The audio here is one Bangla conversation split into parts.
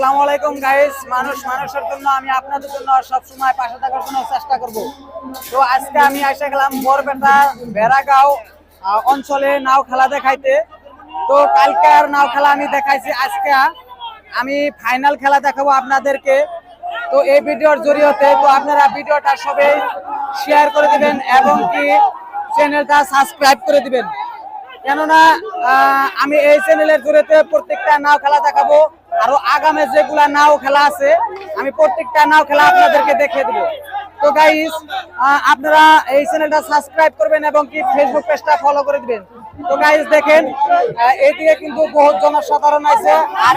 আসসালামু আলাইকুম গাইস মানুষ মানুষের জন্য আমি আপনাদের জন্য সব সময় পাশে থাকার জন্য চেষ্টা করব। তো আজকে আমি এসে গেলাম বরপেটা, ভেড়াগাঁও অঞ্চলে নাও খেলা দেখাইতে। তো কালকার নাও খেলা আমি দেখাইছি আজকে। আমি ফাইনাল খেলা দেখাবো আপনাদেরকে। তো এই ভিডিওর জরিয়তে তো আপনারা ভিডিওটা সবাই শেয়ার করে দিবেন এবং কি চ্যানেলটা সাবস্ক্রাইব করে দিবেন। কেননা আমি এই চ্যানেলের জরিয়তে প্রত্যেকটা নাও খেলা দেখাবো। আরও আগামে যেগুলা নাও খেলা আছে, আমি প্রত্যেকটা নাও খেলা আপনাদেরকে দেখিয়ে দেবো। তো গাইস আপনারা এই চ্যানেলটা সাবস্ক্রাইব করবেন এবং কি ফেসবুক পেজটা ফলো করে দিবেন। তো গাইস দেখেন এইদিকে কিন্তু বহুত জনসাধারণ আছে আর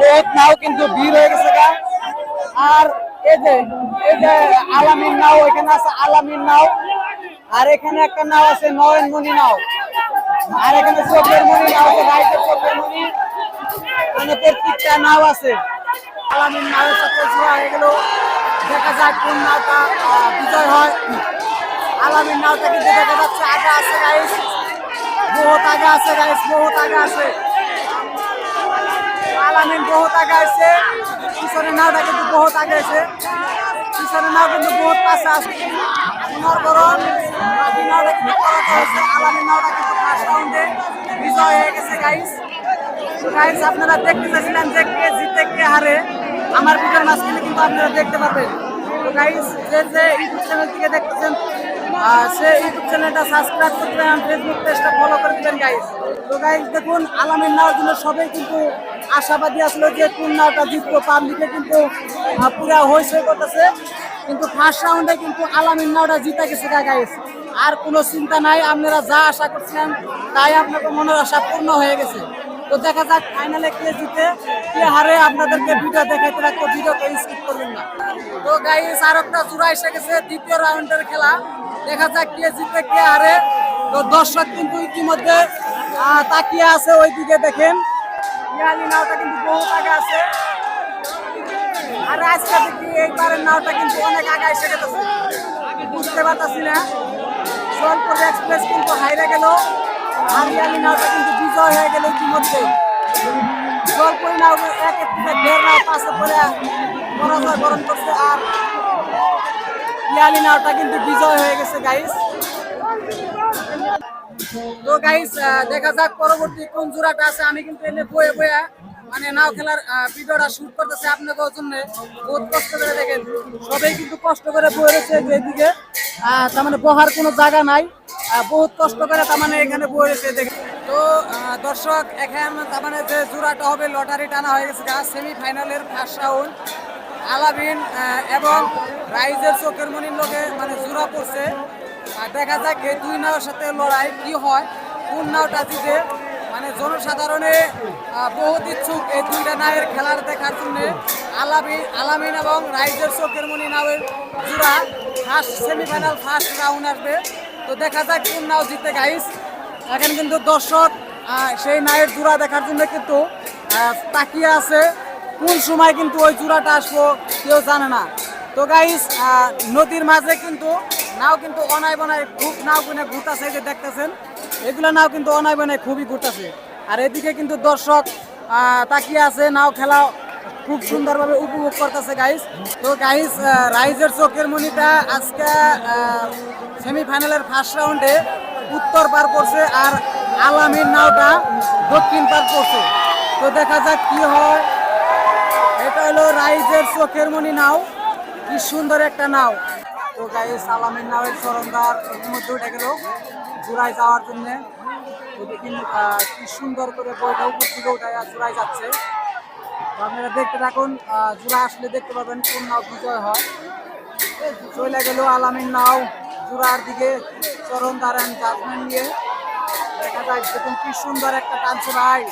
বহুত নাও কিন্তু ভিড় হয়ে গেছে গা। আর এই যে এই যে আলামিন নাও, এখানে আছে আলামিন নাও। আর এখানে একটা নাও আছে নয়নমণি নাও। আর এখানে চোখের মণি নাও আছে রাইটের চোখের মণি। মানে প্রত্যেকটা নাও আছে। আলামিন নাওয়ের সাথে হয়ে গেল। দেখা যাক কোন নাওটা বিজয় হয়। আলামিন নাওটা কিন্তু দেখা যাচ্ছে, আগে আছে গাইস বহুত আগে আছে গাইস বহুত আগে আছে। আলামিন বহুত আগে আছে। পিছনে নাওটা কিন্তু বহুত আগে আছে। পিছনে নাও কিন্তু বহুত পাশে আছে। পুনর বরণ বাকি নাওটা কিন্তু আলামিন নাওটা কিন্তু ফার্স্ট রাউন্ডে বিজয় হয়ে গেছে গাইস গাইস আপনারা দেখতে চাইছিলেন যে কে জিতে, কে হারে। আমার ভিডিওর মাঝখানে কিন্তু আপনারা দেখতে পাবেন তো গাইস যে যে ইউটিউব চ্যানেল থেকে দেখতেছেন সে ইউটিউব চ্যানেলটা সাবস্ক্রাইব করে দেবেন ফেসবুক পেজটা ফলো করে দিবেন গাইস তো গাইস দেখুন আলামের নাওয়ার জন্য সবাই কিন্তু আশাবাদী আসলো যে কোন নাওটা জিতবো। পাবলিকে কিন্তু পুরা হইসই করতেছে। কিন্তু ফার্স্ট রাউন্ডে কিন্তু আলামিন নাওটা জিতে গেছে গাইস আর কোনো চিন্তা নাই, আপনারা যা আশা করছিলেন তাই আপনাদের মনের আশা পূর্ণ হয়ে গেছে। তো দেখা যাক ফাইনালে কে জিতে, কে হারে আপনাদেরকে ভিডিও দেখাইতে রাখব। ভিডিওটা স্কিপ করবেন না। তো গাইস আর একটা জোড়া এসে গেছে, দ্বিতীয় রাউন্ডের খেলা। দেখা যাক কে জিতে, কে হারে। তো দর্শক কিন্তু ইতিমধ্যে তাকিয়ে আছে ওই দিকে, দেখেন। ইয়ালি নাওটা কিন্তু বহুত আগে আছে। আর আজকে দেখি এইবারের নাওটা কিন্তু অনেক আগে এসে গেছে। বুঝতে পারতাছি না। সোলপুর এক্সপ্রেস কিন্তু হাইরে গেল। আর ইয়ালি নাওটা কিন্তু বিজয় হয়ে গেল ইতিমধ্যে। সোলপুর নাও এক এক দেড় নাও পাশে পরে পরাজয় বরণ করছে আর ইয়ালি নাওটা কিন্তু বিজয় হয়ে গেছে গাইস তো গাইস দেখা যাক পরবর্তী কোন জোড়াটা আছে। আমি কিন্তু এনে বয়ে বয়ে মানে নাও খেলার ভিডিওটা শুট করতেছে আপনাদের জন্য। বহুত কষ্ট করে দেখেন। সবাই কিন্তু কষ্ট করে বয়ে রয়েছে যেদিকে তার মানে বহার কোনো জায়গা নাই। বহুত কষ্ট করে তার মানে এখানে রয়েছে দেখেন তো দর্শক, এখন তার মানে যে জোড়াটা হবে, লটারি টানা হয়ে গেছে সেমি ফাইনালের ফার্স্ট রাউন্ড আলাবিন এবং রাইজের চোখের মনির লোকে মানে জোড়া পড়ছে। আর দেখা যাক এই দুই নাওর সাথে লড়াই কি হয়। কোন নাওটা জিতে মানে জনসাধারণে বহুত ইচ্ছুক এই দুইটা নায়ের খেলার দেখার জন্য। আলাবি আলামিন এবং রাইজের চোখের মনি নাওয়ের জোড়া ফার্স্ট সেমিফাইনাল ফার্স্ট রাউন্ড আসবে। তো দেখা যাক কোন নাও জিতে গাইস এখন কিন্তু দর্শক সেই নায়ের জোড়া দেখার জন্য কিন্তু তাকিয়ে আছে। কোন সময় কিন্তু ওই জোড়াটা আসব, কেউ জানে না। তো গাইস নদীর মাঝে কিন্তু নাও কিন্তু অনায় বনায় খুব নাও কিনে ঘুরতেছে যে দেখতেছেন। এগুলো নাও কিন্তু অনায় বনায় খুবই ঘুরতেছে। আর এদিকে কিন্তু দর্শক তাকিয়ে আছে, নাও খেলা খুব সুন্দরভাবে উপভোগ করতেছে গাইস তো গাইস রাইজের চোখের মনিটা আজকে সেমিফাইনালের ফার্স্ট রাউন্ডে উত্তর পার করছে আর আলামিন নাওটা দক্ষিণ পার করছে। তো, দেখা যাক কি হয়। এটা হলো রাইজের চোখের মনি নাও। কি সুন্দর একটা নাও। তো গাই সালামের নাওয়ের সরঞ্জার ইতিমধ্যে উঠে গেল জোড়ায় যাওয়ার জন্যে। কি সুন্দর করে বইটা উপর দিকে উঠায় যাচ্ছে। আপনারা দেখতে থাকুন জোড়া আসলে দেখতে পাবেন কোন নাও বিজয় হয়। চলে গেল আলামিন নাও জোড়ার দিকে চরণ দাঁড়ান জাজমেন্ট নিয়ে। দেখা যায় দেখুন কি সুন্দর একটা টানছে ভাই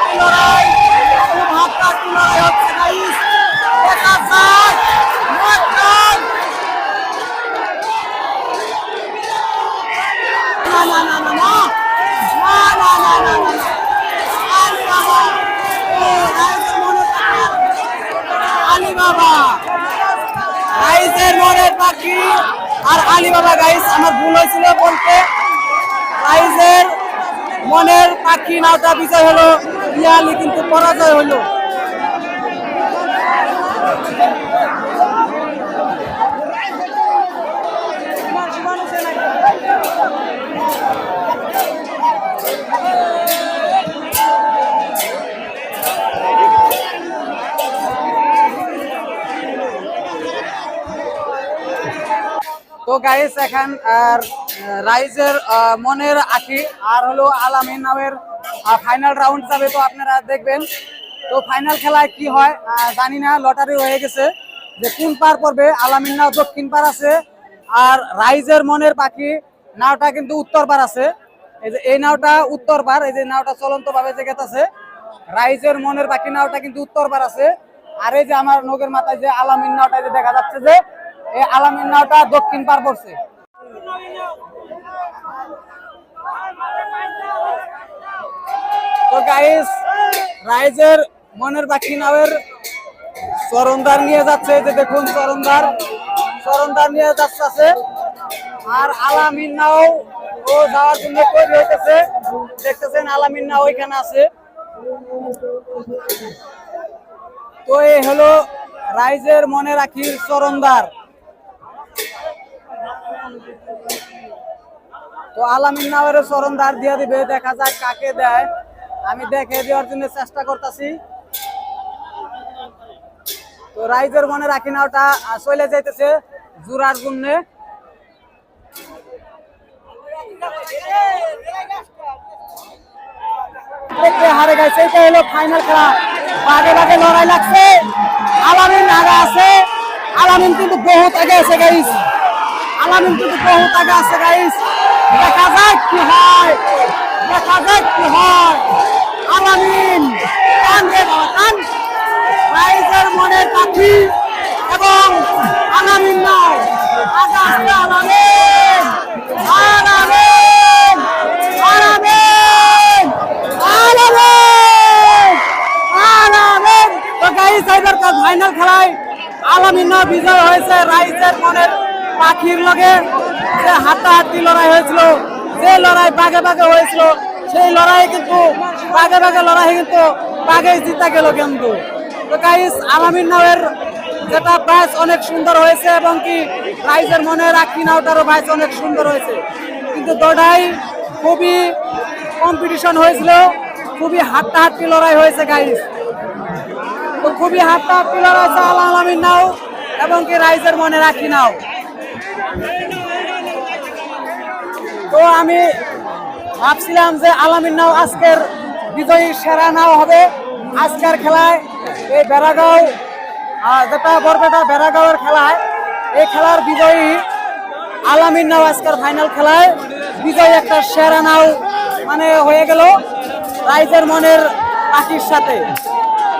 খুব লড়াই হচ্ছে। আলি মনের পাখি। আর আলিবাবা গাইস আমার ভুল হয়েছিল বলতে। আইজের মনের পাখি নাওটা বিজয় হলো ইয়ালি কিন্তু পরাজয় হলো। তো গাইস এখন, আর, রাইজের মনের আখি আর হলো আলামিন নামের ফাইনাল রাউন্ড যাবে তো আপনারা দেখবেন। তো ফাইনাল খেলায় কি হয় জানি না লটারি হয়ে গেছে। যে কোন পার পড়বে, আলামিন নাও দক্ষিণ পার আছে, আর রাইজের মনের পাখি, নাওটা কিন্তু উত্তর পার আছে। এই যে, এই নাওটা উত্তর পার, এই যে নাওটা চলন্ত ভাবে যে গেতাছে রাইজের মনের পাখি নাওটা কিন্তু উত্তর পার আছে। আর এই যে আমার নগের মাথায় যে আলামিন নাওটা যে দেখা যাচ্ছে যে এই আলামিন নাওটা দক্ষিণ পার পড়ছে। তো গাইস রাইজের মনের পাখি নাওয়ের চরণদার নিয়ে যাচ্ছে যে দেখুন চরণদার। চরণদার নিয়ে যাচ্ছে। আর আলামিন নাও ও যাওয়ার জন্য তৈরি হইতেছে। দেখতেছেন আলামিন নাও ওইখানে আছে। তো এই হলো রাইজের মনে রাখির চরণদার। তো আলামিন নাওয়ের চরণদার দিয়ে দিবে, দেখা যাক কাকে দেয়। আমি দেখে দেওয়ার জন্য চেষ্টা করতেছি। তো রাইজের মনে রাখি না, ওটা চলে যাইতেছে জুরার জন্য। হারে গেছে, এটা হলো ফাইনাল খেলা। বাগে বাগে লড়াই লাগছে। আলামিন আগে আছে। আলামিন কিন্তু বহুত আগে আছে গাইস আলামিন কিন্তু বহুত আগে আছে গাইস দেখা যাক কি হয়, দেখা যাক কি হয়। আলামিন কান কান রাইজের মনের পাখি এবং আলামিন নাও আগে আসছে আলামিন আলামিন আলামিন আলামিন আলামিন। তো গাইস এবার ফাইনাল খেলায় আলামিন বিজয় হয়েছে, রাইজের মনের পাখির লগে। যে হাতাহাতি লড়াই হয়েছিল, যে লড়াই বাগে বাগে হয়েছিল, সেই লড়াই কিন্তু, বাগে বাগে লড়াই কিন্তু বাগে জিতা গেল কিন্তু তো গাইস আলামিন নাওয়ের যেটা ব্যাচ অনেক সুন্দর হয়েছে এবং কি রাইজের মনে রাখি নাওটারও ব্যাচ অনেক সুন্দর হয়েছে। কিন্তু দোটাই খুবই কম্পিটিশন হয়েছিল, খুবই হাড্ডাহাড্ডি লড়াই হয়েছে গাইস তো খুবই হাড্ডাহাড্ডি লড়াই হয়েছে আল আলামিন নাও এবং কি রাইজের মনে রাখি নাও। তো আমি ভাবছিলাম যে আলামিন নাও আজকের বিজয়ী সেরা নাও হবে আজকের খেলায়। এই বেড়াগাঁও যেটা বরপেটা বেড়াগাঁওয়ের খেলায়, এই খেলার বিজয়ী আলামিন নাও আজকের ফাইনাল খেলায়। বিজয়ী একটা সেরা নাও মানে হয়ে গেল রাইজের মনের পাখির সাথে।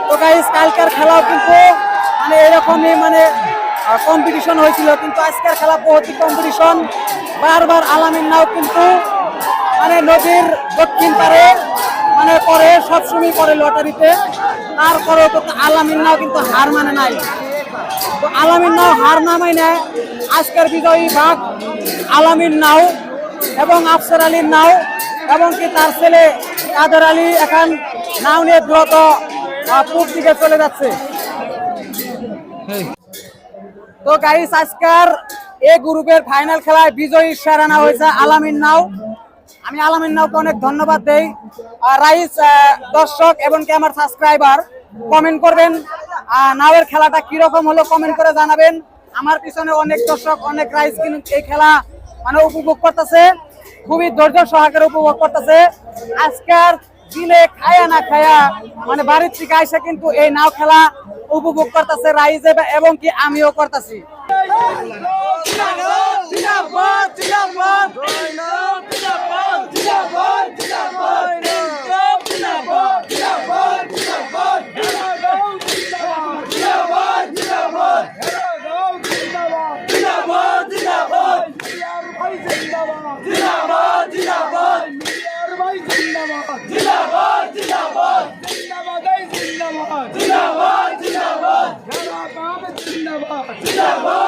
তো গাইজ কালকের খেলাও কিন্তু মানে এরকমই মানে কম্পিটিশন হয়েছিল, কিন্তু আজকের খেলা বহুতই কম্পিটিশন বারবার আলামিন নাও কিন্তু মানে নদীর দক্ষিণ পারে মানে পরে, সবসময় পরে লটারিতে। তারপরেও তো আলামিন নাও কিন্তু হার মানে নাই। তো আলামিন নাও হার নামাই নেয় আজকের বিজয়ী ভাগ আলামিন নাও এবং আফসার আলীর নাও, এবং কি তার ছেলে কাদের আলী এখন নাও নিয়ে দ্রুত পূব দিকে চলে যাচ্ছে। তো গাইস আজকের এ গ্রুপের ফাইনাল খেলায় বিজয়ী সেরানা হয়েছে আলামিন নাও। আমি আলামিন নাওকে অনেক ধন্যবাদ দেই। রাইস দর্শক এবং কি আমার সাবস্ক্রাইবার কমেন্ট করবেন। নাওয়ের খেলাটা কীরকম হলো কমেন্ট করে জানাবেন। আমার পিছনে অনেক দর্শক, অনেক রাইস কিন্তু এই খেলা মানে উপভোগ করতেছে। খুবই ধৈর্য সহকারে উপভোগ করতেছে। আজকের দিলে খায়া না খায়া মানে বাড়ির থেকে আইসা কিন্তু এই নাও খেলা উপভোগ করতেছে রাইজে এবং কি আমিও করতেছি। Shabbat!